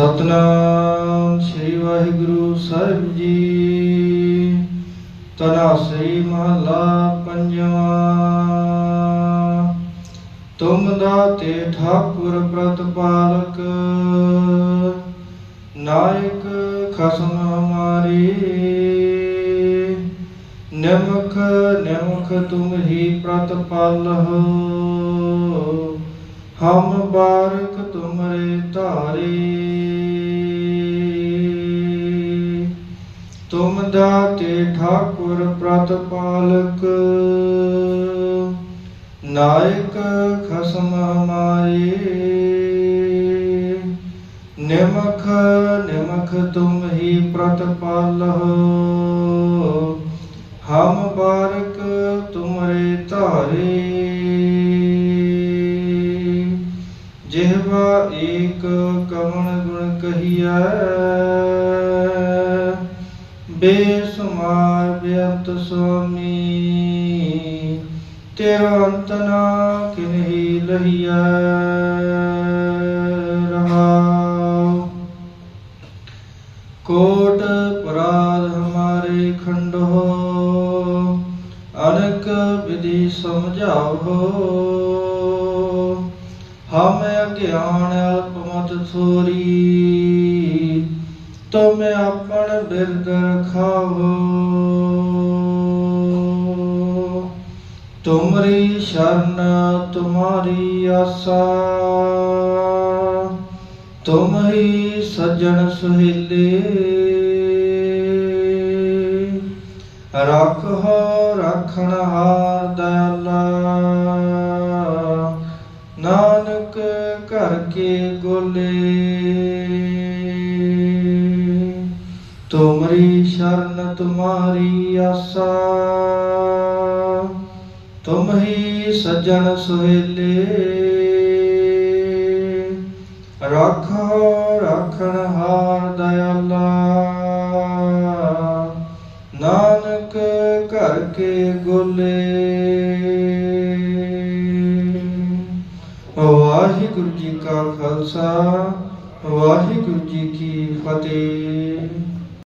ਸਤਨਾਮ ਸ੍ਰੀ ਵਾਹਿਗੁਰੂ ਸਾਹਿਬ ਜੀ। ਤਨਾਸਰੀ ਮਹਲਾ ਪੰਜਵਾਂ। ਤੁਮ ਦਾਤੇ ਠਾਕੁਰ ਪ੍ਰਤਪਾਲਕ। ਨਾਇਕ ਖਸਮ ਹਮਾਰੇ। ਨਿਮਖ ਨਿਮਖ ਤੁਮ ਹੀ ਪ੍ਰਤਪਾਲਹੁ। ਹਮ ਬਾਰਕ ਤੁਮਰੇ ਧਾਰੇ। ਤੁਮ ਦਾਤੇ ਠਾਕੁਰ ਪ੍ਰਤਪਾਲਕ। ਨਾਇਕ ਖਸਮ ਹਮਾਰੇ। ਨਿਮਖ ਨਿਮਖ ਤੁਮ ਹੀ ਪ੍ਰਤਪਾਲਹੁ ਹਮ ਬਾਰਕ ਤੁਮਰੇ ਧਾਰੇ। ਜਿਹਵਾ ਏਕ ਕਵਣ ਗੁਣ ਕਹੀਐ। ਬੇਸੁਮਾਰ ਬੇਅੰਤ ਸੁਆਮੀ, ਤੇਰਾ ਅੰਤ ਨਾ ਕਿਨਹੀ ਲਹੀਐ ਰਹਾਉ। ਕੋਟ ਪਰਾਧ ਹਮਾਰੇ ਖੰਡੋ ਅਨਕ ਵਿਧि ਸਮਝਾਵੋ ਹਮ ਅਗਿਆਨ ਅਲਪਮਤ ਥੋਰੀ ਤੁਮ ਆਪਣ ਬਿਰਦ ਰਖਾਵੋ ਤੁਮਰੀ ਸ਼ਰਨ, ਤੁਮਾਰੀ ਆਸਾ। ਤੁਮ ਹੀ ਸੱਜਣ ਸੁਹੇਲੇ। ਰੱਖੋ ਰੱਖਣ ਹਾਰ ਦਇਆਲਾ। ਨਾਨਕ ਘਰ ਕੇ ਗੋਲੇ। ਤੁਮਰੀ ਸ਼ਰਨ ਤੁਮਾਰੀ ਆਸਾ। ਤੁਮ ਹੀ ਸੱਜਣ ਸੁਹੇਲੇ। ਰੱਖੋ, ਰੱਖਣ ਹਾਰ ਦਇਆਲਾ। ਨਾਨਕ ਘਰ ਕੇ ਗੋਲੇ। ਵਾਹਿਗੁਰੂ ਜੀ ਕਾ ਖਾਲਸਾ, ਵਾਹਿਗੁਰੂ ਜੀ ਕੀ ਫਤਿਹ।